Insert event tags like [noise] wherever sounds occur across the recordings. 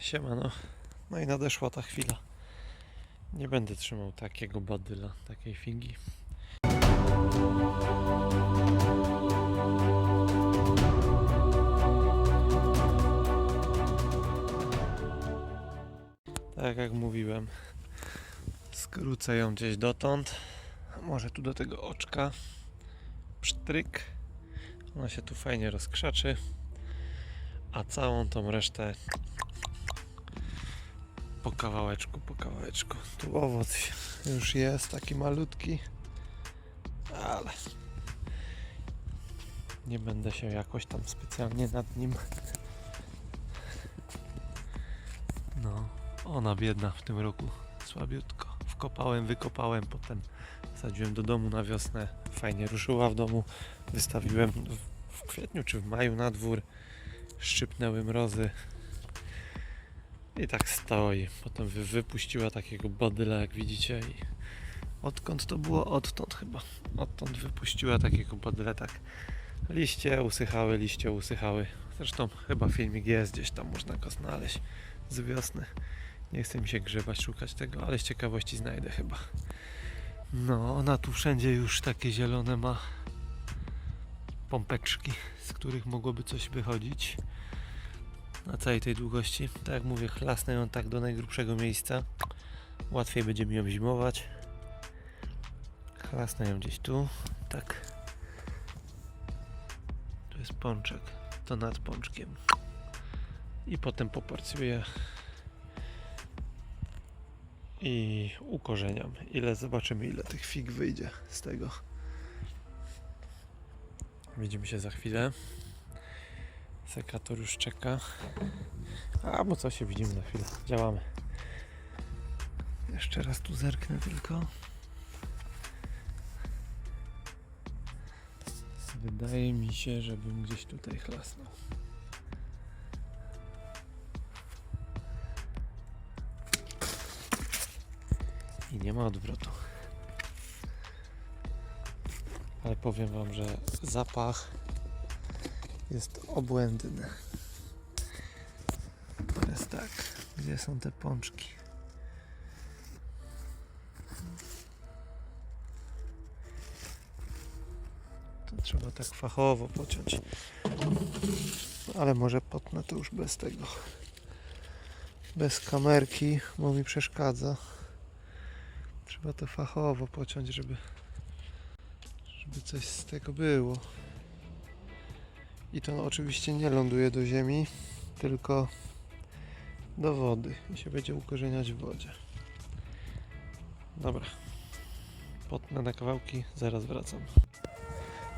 Siemano. No i nadeszła ta chwila. Nie będę trzymał takiego badyla, takiej figi. Tak jak mówiłem, skrócę ją gdzieś dotąd. Może tu do tego oczka. Psztryk. Ona się tu fajnie rozkrzaczy. A całą tą resztę po kawałeczku, po kawałeczku. Tu owoc już jest taki malutki, ale nie będę się jakoś tam specjalnie nad nim. No, ona biedna w tym roku, słabiutko. Wkopałem, wykopałem, potem sadziłem do domu na wiosnę. Fajnie ruszyła w domu. Wystawiłem w, w kwietniu czy w maju na dwór. Szczypnęły mrozy. I tak stoi. Potem wy, wypuściła takiego badyla, jak widzicie. I odkąd to było? Odtąd chyba. Odtąd wypuściła takiego badyla, tak. Liście usychały, liście usychały. Zresztą chyba filmik jest gdzieś tam, można go znaleźć z wiosny. Nie chcę mi się grzebać, szukać tego, ale z ciekawości znajdę chyba. No, ona tu wszędzie już takie zielone ma pompeczki, z których mogłoby coś wychodzić na całej tej długości. Tak jak mówię, chlasnę ją tak do najgrubszego miejsca. Łatwiej będzie mi ją zimować. Chlasnę ją gdzieś tu. Tak. Tu jest pączek. To nad pączkiem. I potem poparcuję. I ukorzeniam. Ile zobaczymy, ile tych fig wyjdzie z tego. Widzimy się za chwilę. Sekator już czeka. A, bo co się widzimy za chwilę. Działamy. Jeszcze raz tu zerknę tylko. Wydaje mi się, żebym gdzieś tutaj chlasnął. I nie ma odwrotu. Ale powiem Wam, że zapach jest obłędny. Teraz tak, gdzie są te pączki? To trzeba tak fachowo pociąć. Ale może potnę to już bez tego. Bez kamerki, bo mi przeszkadza. Trzeba to fachowo pociąć, żeby, żeby coś z tego było. I to oczywiście nie ląduje do ziemi, tylko do wody i się będzie ukorzeniać w wodzie. Dobra. Potnę na kawałki, zaraz wracam.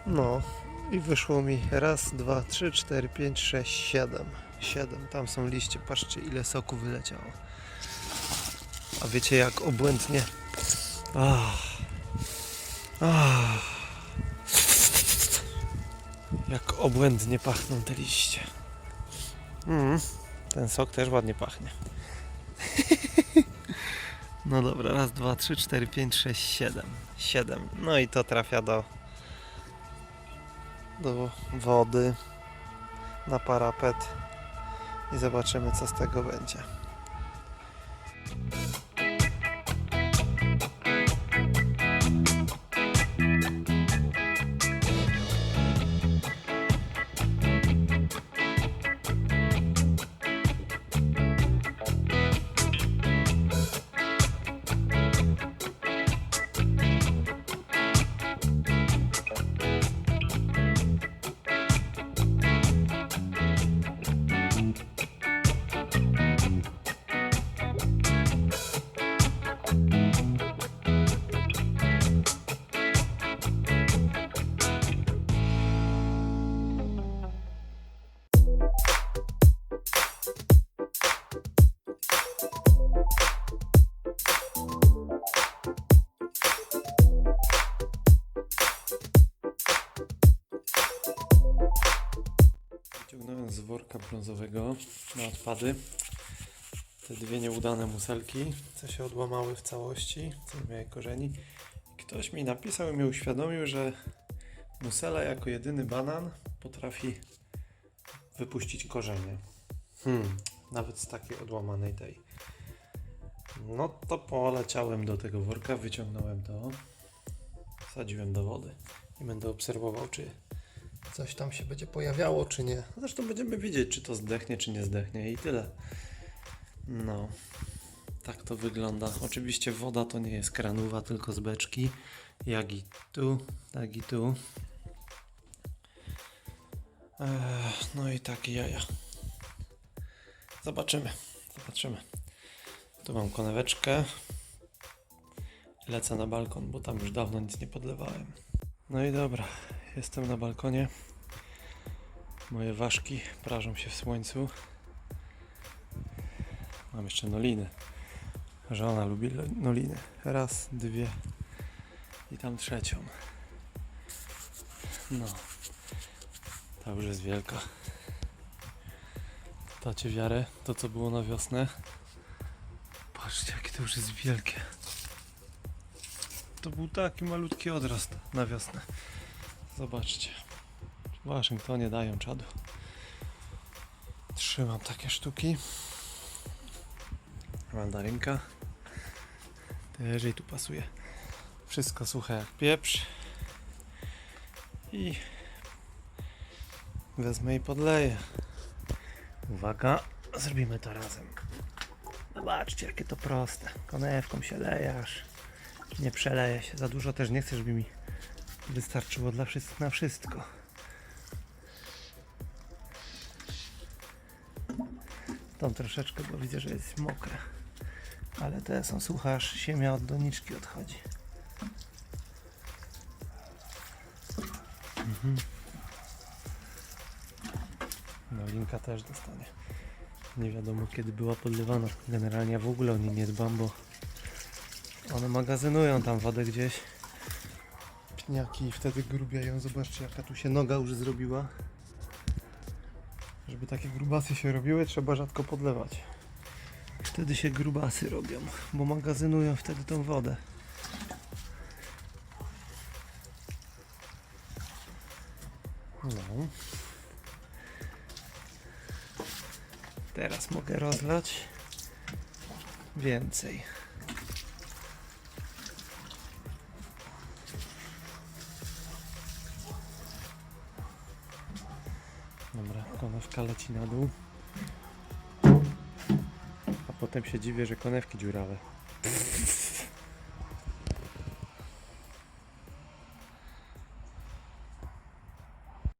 No i wyszło mi raz, dwa, trzy, cztery, pięć, sześć, siedem. Siedem. Tam są liście. Patrzcie ile soku wyleciało. A wiecie jak obłędnie. Ach. Ach. Jak obłędnie pachną te liście. Mm, ten sok też ładnie pachnie. [laughs] No dobra, raz, dwa, trzy, cztery, pięć, sześć, siedem. Siedem. No i to trafia do do wody na parapet i zobaczymy co z tego będzie. Wyciągnąłem z worka brązowego na odpady te dwie nieudane muselki, co się odłamały w całości, co miały korzeni. Ktoś mi napisał i mnie uświadomił, że musela jako jedyny banan potrafi wypuścić korzenie. Hmm, nawet z takiej odłamanej tej. No to poleciałem do tego worka, wyciągnąłem to, wsadziłem do wody i będę obserwował, czy coś tam się będzie pojawiało, czy nie. Zresztą będziemy widzieć, czy to zdechnie, czy nie zdechnie i tyle. No, tak to wygląda. Oczywiście woda to nie jest kranowa, tylko z beczki. Jak i tu, tak i tu. No i takie jaja. Zobaczymy, zobaczymy. Tu mam koneweczkę. Lecę na balkon, bo tam już dawno nic nie podlewałem. No i dobra, jestem na balkonie. Moje ważki prażą się w słońcu. Mam jeszcze noliny. Żona lubi noliny. Raz, dwie i tam trzecią. No, ta już jest wielka. Dacie wiarę, to co było na wiosnę? Patrzcie, jakie to już jest wielkie. To był taki malutki odrost na wiosnę. Zobaczcie. W Waszyngtonie dają czadu. Trzymam takie sztuki. Mandarynka. Też jej tu pasuje. Wszystko suche jak pieprz. I wezmę i podleję. Uwaga, zrobimy to razem. Zobaczcie, jakie to proste. Konewką się leje, aż nie przeleje się. Za dużo też nie chcę, żeby mi wystarczyło dla wszystkich na wszystko. Tą troszeczkę, bo widzę, że jest mokre. Ale te są suche, aż siemia od doniczki odchodzi. Mhm. No, linka też dostanie. Nie wiadomo kiedy była podlewana. Generalnie w ogóle o nie nie dbam, bo one magazynują tam wodę gdzieś. Pniaki i wtedy grubiają. Zobaczcie jaka tu się noga już zrobiła. Żeby takie grubasy się robiły, trzeba rzadko podlewać. Wtedy się grubasy robią, bo magazynują wtedy tą wodę. No. Teraz mogę rozlać więcej. Dobra, konewka leci na dół. A potem się dziwię, że konewki dziurawe.